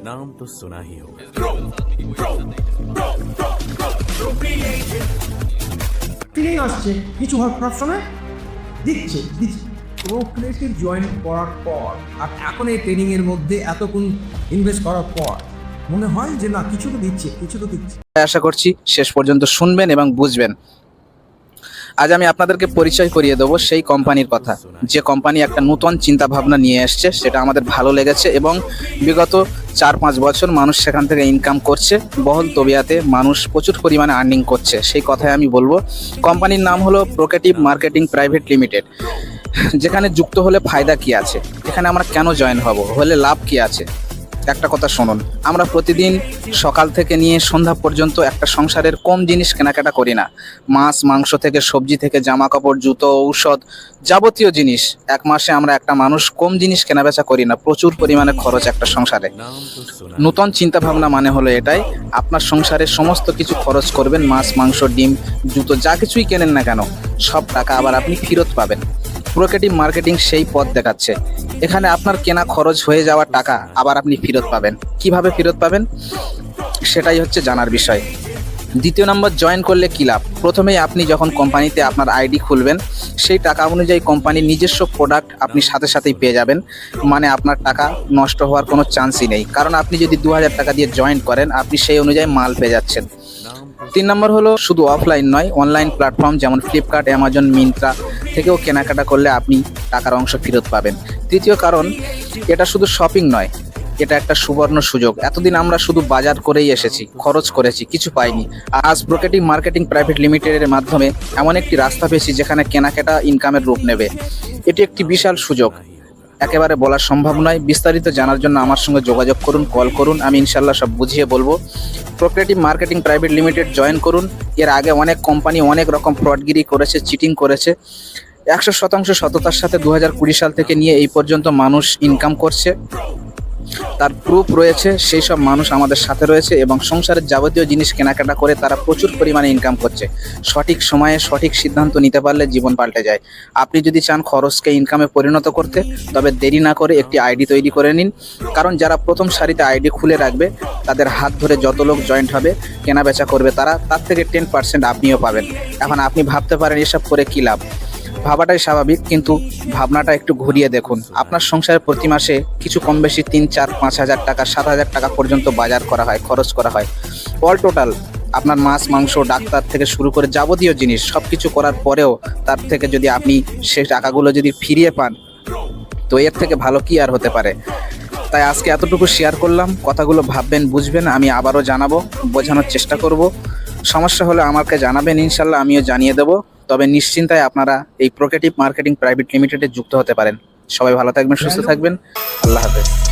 नाम तो सुना ही होगा ট্রেনিং আসছে কিছু ভার্সনে দিচ্ছে দিচ্ছে প্রোক্রিয়েটিভ জয়েন করার পর আর এখন এই ট্রেনিংয়ের মধ্যে এতক্ষণ ইনভেস্ট করার পর মনে হয় যে না কিছু তো দিচ্ছে কিছু তো দিচ্ছে আশা করছি শেষ পর্যন্ত শুনবেন এবং বুঝবেন আজ আমি আপনাদেরকে পরিচয় করিয়ে দেবো সেই কোম্পানির কথা। যে কোম্পানি একটা নতুন চিন্তা ভাবনা নিয়ে এসছে, সেটা আমাদের ভালো লেগেছে এবং বিগত চার পাঁচ বছর মানুষ সেখান থেকে ইনকাম করছে। বহল তবিয়াতে মানুষ প্রচুর পরিমাণে আর্নিং করছে, সেই কথাই আমি বলব। কোম্পানির নাম হলো প্রোকেটিভ মার্কেটিং প্রাইভেট লিমিটেড যেখানে যুক্ত হলে ফায়দা কি আছে? এখানে আমরা কেন জয়েন হব? হলে লাভ কি আছে? একটা কথা শুনুন। আমরা প্রতিদিন সকাল থেকে নিয়ে সন্ধ্যা পর্যন্ত একটা সংসারের কম জিনিস কেনাকাটা করি না। মাছ, মাংস থেকে সবজি থেকে জামা কাপড় জুতো, ঔষধ যাবতীয় জিনিস। এক মাসে আমরা একটা মানুষ কম জিনিস কেনাবেচা করি না, প্রচুর পরিমাণে খরচ একটা সংসারে। নূতন চিন্তাভাবনা মানে হলো এটাই, আপনার সংসারে সমস্ত কিছু খরচ করবেন, মাছ, মাংস, ডিম, জুতো, যা কিছুই কেনেন না কেন, সব টাকা আবার আপনি ফেরত পাবেন। প্রোকেটিভ মার্কেটিং সেই পথ দেখাচ্ছে। এখানে আপনার কেনা খরচ হয়ে যাওয়ার টাকা আবার আপনি ফেরত পাবেন। কীভাবে ফেরত পাবেন? সেটাই হচ্ছে জানার বিষয়। দ্বিতীয় নম্বর, জয়েন করলে কী লাভ? প্রথমেই আপনি যখন কোম্পানিতে আপনার আইডি খুলবেন, সেই টাকা অনুযায়ী কোম্পানির নিজস্ব প্রোডাক্ট আপনি সাথে সাথেই পেয়ে যাবেন। মানে আপনার টাকা নষ্ট হওয়ার কোনো চান্সই নেই। কারণ আপনি যদি দু হাজার টাকা দিয়ে জয়েন করেন, আপনি সেই অনুযায়ী মাল পেয়ে যাচ্ছেন। তিন নম্বর হলো শুধু অফলাইন নয় অনলাইন প্ল্যাটফর্ম যেমন ফ্লিপকার্ট অ্যামাজন মিন্ত্রা থেকেও কেনাকাটা করলে আপনি টাকার অংশ ফেরত পাবেন। তৃতীয় কারণ, এটা শুধু শপিং নয়, এটা একটা সুবর্ণ সুযোগ। এতদিন আমরা শুধু বাজার করেই এসেছি, খরচ করেছি, কিছু পাইনি। আজ প্রোকেটিভ মার্কেটিং প্রাইভেট লিমিটেডের মাধ্যমে এমন একটি রাস্তা পেয়েছি যেখানে কেনাকাটা ইনকামের রূপ নেবে। এটি একটি বিশাল সুযোগ। একেবারে বলা সম্ভব নয়। বিস্তারিত জানার জন্য আমার সঙ্গে যোগাযোগ করুন, কল করুন। আমি ইনশাল্লাহ সব বুঝিয়ে বলব। প্রোক্রেটিভ মার্কেটিং প্রাইভেট লিমিটেড জয়েন করুন। এর আগে অনেক কোম্পানি অনেক রকম ফ্রডগিরি করেছে চিটিং করেছে। একশো শতাংশ সততার সাথে দু সাল থেকে নিয়ে এই পর্যন্ত মানুষ ইনকাম করছে। তার প্রুফ রয়েছে, সেই সব মানুষ আমাদের সাথে রয়েছে এবং সংসারের যাবতীয় জিনিস কেনাকাটা করে তারা প্রচুর পরিমাণে ইনকাম করছে। সঠিক সময়ে সঠিক সিদ্ধান্ত নিতে পারলে জীবন পাল্টে যায়। আপনি যদি চান খরচকে ইনকামে পরিণত করতে, তবে দেরি না করে একটি আইডি তৈরি করে নিন। কারণ যারা প্রথম সারিতে আইডি খুলে রাখবে, তাদের হাত ধরে যত লোক জয়েন্ট হবে কেনা বেচা করবে তারা, তার থেকে টেন পার্সেন্ট আপনিও পাবেন। এখন আপনি ভাবতে পারেন এসব করে কী লাভ? ভাবাটাই স্বাভাবিক, কিন্তু ভাবনাটা একটু ঘুরিয়ে দেখুন। আপনার সংসারে প্রতি মাসে কিছু কম বেশি তিন, চার, পাঁচ হাজার টাকা, সাত হাজার টাকা পর্যন্ত বাজার করা হয়, খরচ করা হয়। অল টোটাল আপনার মাছ, মাংস, ডাক্তার থেকে শুরু করে যাবতীয় জিনিস সব কিছু করার পরেও তার থেকে যদি আপনি সেই টাকাগুলো যদি ফিরিয়ে পান, তো এর থেকে ভালো কি আর হতে পারে? তাই আজকে এতটুকু শেয়ার করলাম। কথাগুলো ভাববেন, বুঝবেন, আমি আবারও জানাব, বোঝানোর চেষ্টা করব। সমস্যা হলে আমাকে জানাবেন ইনশাল্লাহ আমিও জানিয়ে দেবো। তবে নিশ্চিন্তায় আপনারা এই প্রোকেটিভ মার্কেটিং প্রাইভেট লিমিটেডে যুক্ত হতে পারেন। সবাই ভালো থাকবেন সুস্থ থাকবেন। আল্লাহ হাফেজ।